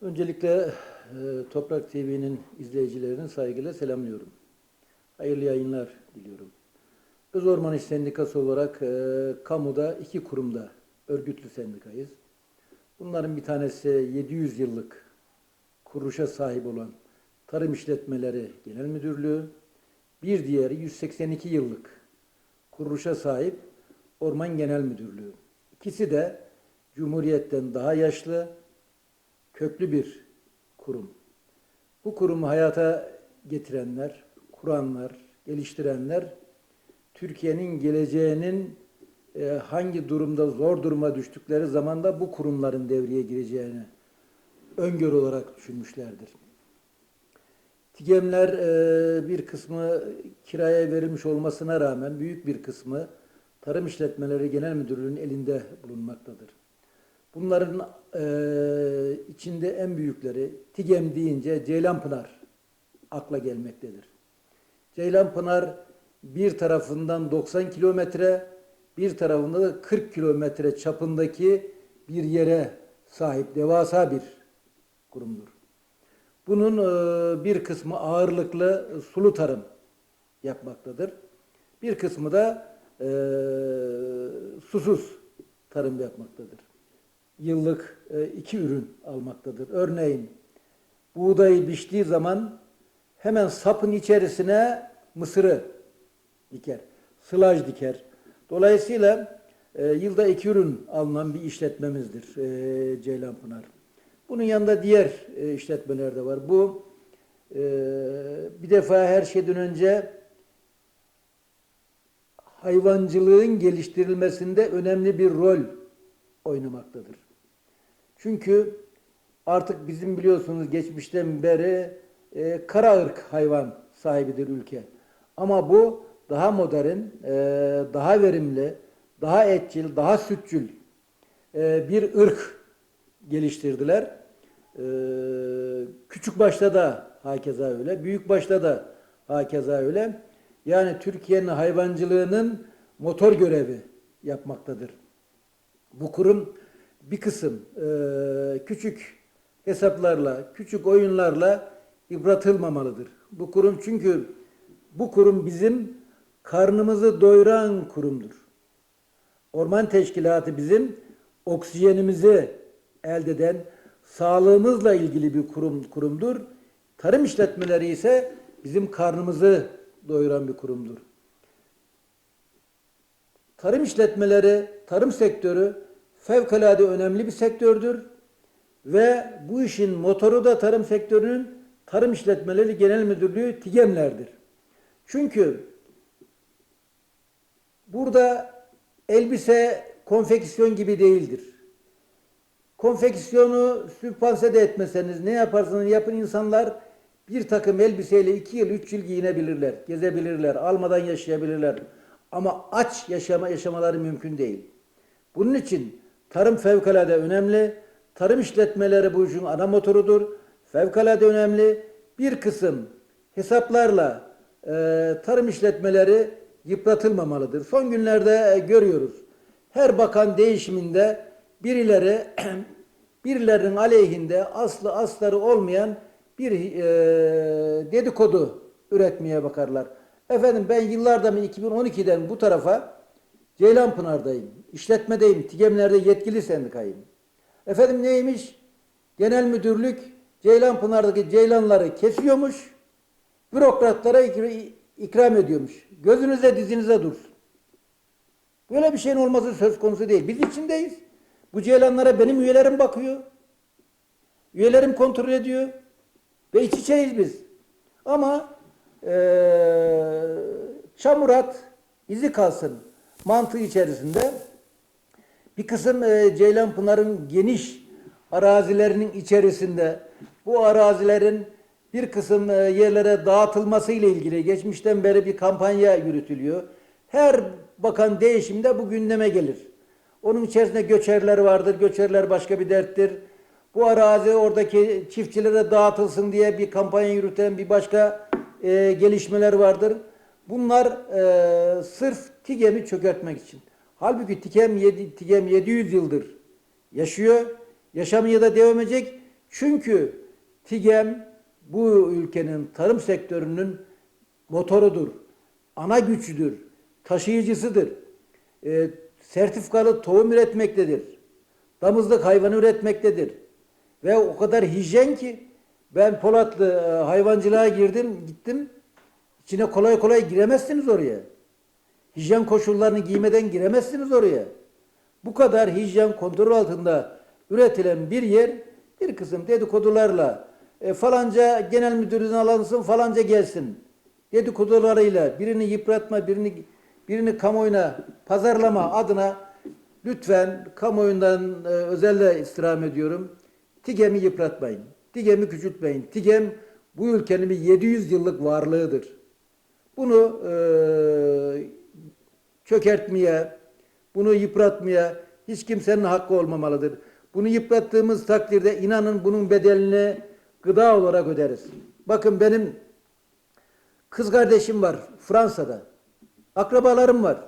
Öncelikle e, Toprak TV'nin izleyicilerini saygıyla selamlıyorum. Hayırlı yayınlar diliyorum. Öz Orman İş Sendikası olarak e, kamuda iki kurumda örgütlü sendikayız. Bunların bir tanesi 700 yıllık kuruluşa sahip olan Tarım İşletmeleri Genel Müdürlüğü, bir diğeri 182 yıllık kuruluşa sahip Orman Genel Müdürlüğü. İkisi de Cumhuriyet'ten daha yaşlı, köklü bir kurum. Bu kurumu hayata getirenler, kuranlar, geliştirenler Türkiye'nin geleceğinin e, hangi durumda zor duruma düştükleri zaman da bu kurumların devreye gireceğini öngörü olarak düşünmüşlerdir. TİGEM'ler e, bir kısmı kiraya verilmiş olmasına rağmen büyük bir kısmı Tarım İşletmeleri Genel Müdürlüğü'nün elinde bulunmaktadır. Bunların e, içinde en büyükleri TİGEM deyince Ceylanpınar akla gelmektedir. Ceylanpınar bir tarafından 90 kilometre, bir tarafında da 40 kilometre çapındaki bir yere sahip devasa bir kurumdur. Bunun e, bir kısmı ağırlıklı sulu tarım yapmaktadır. Bir kısmı da e, susuz tarım yapmaktadır. Yıllık e, iki ürün almaktadır. Örneğin buğdayı biçtiği zaman hemen sapın içerisine mısırı diker, sılaj diker. Dolayısıyla e, yılda iki ürün alınan bir işletmemizdir e, Ceylanpınar. Bunun yanında diğer e, işletmeler de var. Bu bir defa her şeyden önce hayvancılığın geliştirilmesinde önemli bir rol oynamaktadır. Çünkü artık bizim biliyorsunuz geçmişten beri e, kara ırk hayvan sahibidir ülke. Ama bu daha modern, e, daha verimli, daha etçil, daha sütçül e, bir ırk geliştirdiler. E, küçük başta da hakeza öyle, büyük başta da hakeza öyle. Yani Türkiye'nin hayvancılığının motor görevi yapmaktadır. Bu kurum bir kısım e, küçük hesaplarla, küçük oyunlarla yıpratılmamalıdır. Bu kurum çünkü bu kurum bizim karnımızı doyuran kurumdur. Orman Teşkilatı bizim oksijenimizi elde eden, sağlığımızla ilgili bir kurum kurumdur. Tarım işletmeleri ise bizim karnımızı doyuran bir kurumdur. Tarım işletmeleri, tarım sektörü fevkalade önemli bir sektördür ve bu işin motoru da tarım sektörünün Tarım İşletmeleri Genel Müdürlüğü TİGEM'lerdir. Çünkü burada elbise konfeksiyon gibi değildir. Konfeksiyonu sübvanse de etmeseniz ne yaparsanız yapın insanlar bir takım elbiseyle iki yıl, üç yıl giyinebilirler, gezebilirler, almadan yaşayabilirler. Ama aç yaşama yaşamaları mümkün değil. Bunun için tarım fevkalade önemli. Tarım işletmeleri bu işin ana motorudur. Fevkalade önemli. Bir kısım hesaplarla e, tarım işletmeleri yıpratılmamalıdır. Son günlerde e, görüyoruz. Her bakan değişiminde birileri birilerinin aleyhinde aslı asları olmayan bir e, dedikodu üretmeye bakarlar. Efendim ben yıllardan 2012'den bu tarafa Ceylanpınar'dayım, işletmedeyim, TİGEM'lerde yetkili sendikayım. Efendim neymiş? Genel müdürlük Ceylanpınar'daki ceylanları kesiyormuş, bürokratlara ikram ediyormuş. Gözünüze dizinize dursun. Böyle bir şeyin olması söz konusu değil. Biz içindeyiz. Bu ceylanlara benim üyelerim bakıyor. Üyelerim kontrol ediyor. Ve iç içeyiz biz. Ama ee, çamurat izi kalsın mantığı içerisinde bir kısım e, Ceylanpınar'ın geniş arazilerinin içerisinde bu arazilerin bir kısım e, yerlere dağıtılması ile ilgili geçmişten beri bir kampanya yürütülüyor. Her bakan değişimde bu gündeme gelir. Onun içerisinde göçerler vardır. Göçerler başka bir derttir. Bu arazi oradaki çiftçilere dağıtılsın diye bir kampanya yürüten bir başka e, gelişmeler vardır. Bunlar e, sırf TİGEM'i çökertmek için. Halbuki TİGEM, 7, TİGEM 700 yıldır yaşıyor. Yaşamaya da devam edecek. Çünkü TİGEM bu ülkenin tarım sektörünün motorudur, ana gücüdür, taşıyıcısıdır. E, sertifikalı tohum üretmektedir. Damızlık hayvanı üretmektedir. Ve o kadar hijyen ki ben Polatlı e, hayvancılığa girdim, gittim. İçine kolay kolay giremezsiniz oraya. Hijyen koşullarını giymeden giremezsiniz oraya. Bu kadar hijyen kontrol altında üretilen bir yer bir kısım dedikodularla e, falanca genel müdürünü alansın falanca gelsin dedikodularıyla birini yıpratma birini birini kamuoyuna pazarlama adına lütfen kamuoyundan e, özelle istirham ediyorum. TİGEM'i yıpratmayın. TİGEM'i küçültmeyin. TİGEM bu ülkenin bir 700 yıllık varlığıdır. Bunu e, çökertmeye, bunu yıpratmaya hiç kimsenin hakkı olmamalıdır. Bunu yıprattığımız takdirde inanın bunun bedelini gıda olarak öderiz. Bakın benim kız kardeşim var Fransa'da. Akrabalarım var.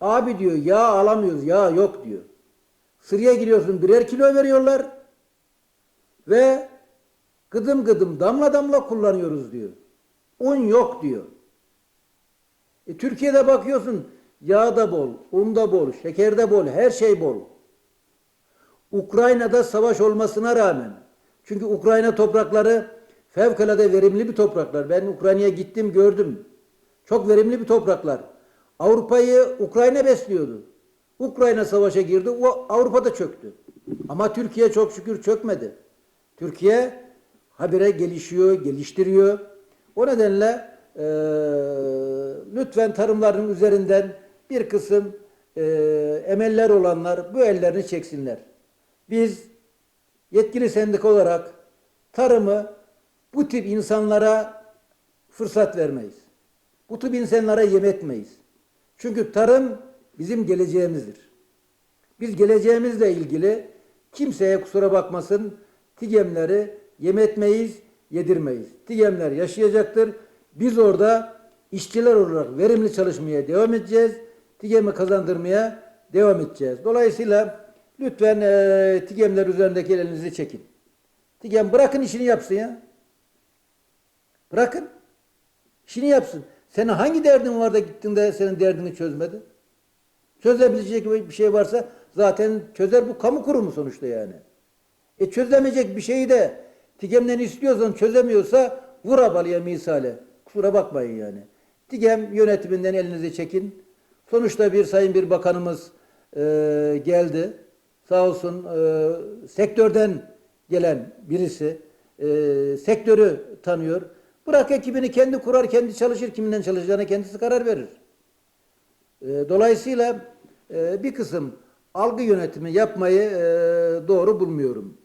Abi diyor yağ alamıyoruz, yağ yok diyor. Sıraya giriyorsun birer kilo veriyorlar ve gıdım gıdım damla damla kullanıyoruz diyor. Un yok diyor. E, Türkiye'de bakıyorsun yağ da bol, un da bol, şeker de bol, her şey bol. Ukrayna'da savaş olmasına rağmen çünkü Ukrayna toprakları fevkalade verimli bir topraklar. Ben Ukrayna'ya gittim gördüm. Çok verimli bir topraklar. Avrupa'yı Ukrayna besliyordu. Ukrayna savaşa girdi, o Avrupa'da çöktü. Ama Türkiye çok şükür çökmedi. Türkiye habire gelişiyor, geliştiriyor. O nedenle eee, lütfen tarımların üzerinden bir kısım eee, emeller olanlar bu ellerini çeksinler. Biz yetkili sendika olarak tarımı bu tip insanlara fırsat vermeyiz. Bu tip insanlara yem etmeyiz. Çünkü tarım bizim geleceğimizdir. Biz geleceğimizle ilgili kimseye kusura bakmasın tigemleri yem etmeyiz, yedirmeyiz. Tigemler yaşayacaktır. Biz orada işçiler olarak verimli çalışmaya devam edeceğiz. Tigemi kazandırmaya devam edeceğiz. Dolayısıyla lütfen eee tigemler üzerindeki elinizi çekin. Tigem bırakın işini yapsın ya. Bırakın. İşini yapsın. Senin hangi derdin var da gittin de senin derdini çözmedi? Çözebilecek bir şey varsa zaten çözer bu kamu kurumu sonuçta yani. E çözemeyecek bir şeyi de Tigem'den istiyorsan çözemiyorsa vur abalıya misale. Kusura bakmayın yani. Tigem yönetiminden elinizi çekin. Sonuçta bir sayın bir bakanımız e, geldi. Sağ olsun e, sektörden gelen birisi e, sektörü tanıyor. Bırak ekibini kendi kurar, kendi çalışır. Kiminden çalışacağına kendisi karar verir. E, dolayısıyla e, bir kısım algı yönetimi yapmayı e, doğru bulmuyorum.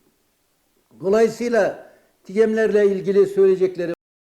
Dolayısıyla TİGEM'lerle ilgili söyleyeceklerim